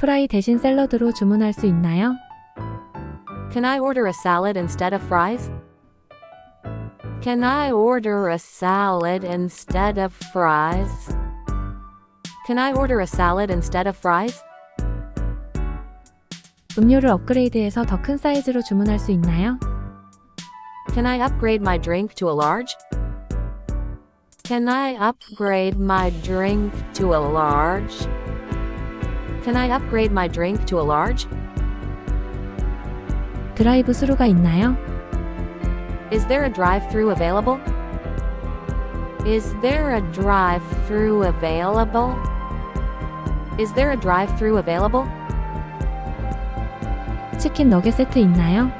프라이 대신 샐러드로 주문할 수 있나요? Can I order a salad instead of fries? Can I order a salad instead of fries? Can I order a salad instead of fries? 음료를 업그레이드해서 더 큰 사이즈로 주문할 수 있나요? Can I upgrade my drink to a large? Can I upgrade my drink to a large? Can I upgrade my drink to a large? 드라이브 스루가 있나요? Is there a drive-through available? Is there a drive-through available? Is there a drive-through available? 치킨 너겟 세트 있나요?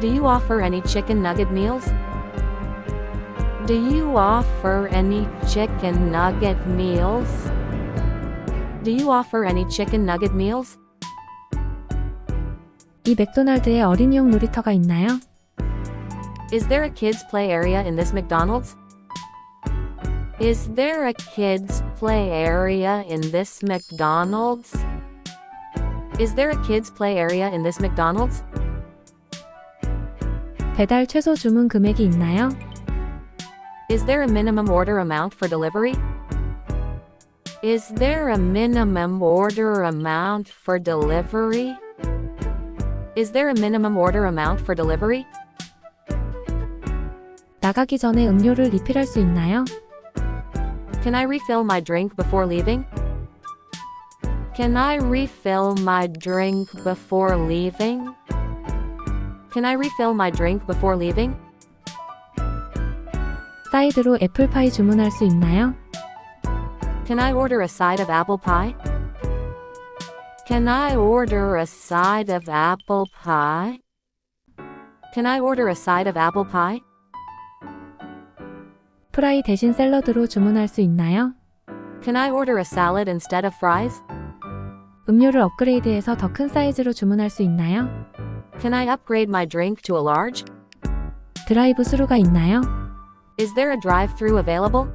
Do you offer any chicken nugget meals? Do you offer any chicken nugget meals? Do you offer any chicken nugget meals? 이 맥도날드에 어린이용 놀이터가 있나요? Is there a kids play area in this McDonald's? Is there a kids play area in this McDonald's? Is there a kids play area in this McDonald's? 배달 최소 주문 금액이 있나요? Is there a minimum order amount for delivery? Is there a minimum order amount for delivery? Is there a minimum order amount for delivery? 나가기 전에 음료를 리필할 수 있나요? Can I refill my drink before leaving? Can I refill my drink before leaving? Can I refill my drink before leaving? 사이드로 애플파이 주문할 수 있나요? Can I order a side of apple pie? Can I order a side of apple pie? Can I order a side of apple pie? 프라이 대신 샐러드로 주문할 수 있나요? Can I order a salad instead of fries? 음료를 업그레이드해서 더 큰 사이즈로 주문할 수 있나요? Can I upgrade my drink to a large? 드라이브 스루가 있나요? Is there a drive-through available?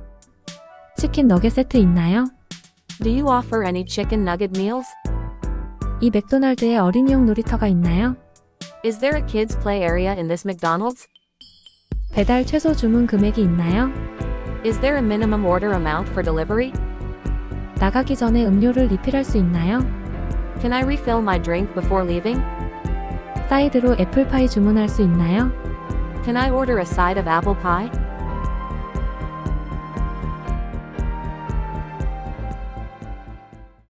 치킨 너겟 세트 있나요? Do you offer any chicken nugget meals? 이 맥도날드에 어린이용 놀이터가 있나요? Is there a kids play area in this McDonald's? 배달 최소 주문 금액이 있나요? Is there a minimum order amount for delivery? 나가기 전에 음료를 리필할 수 있나요? Can I refill my drink before leaving? 사이드로 애플파이 주문할 수 있나요? Can I order a side of apple pie?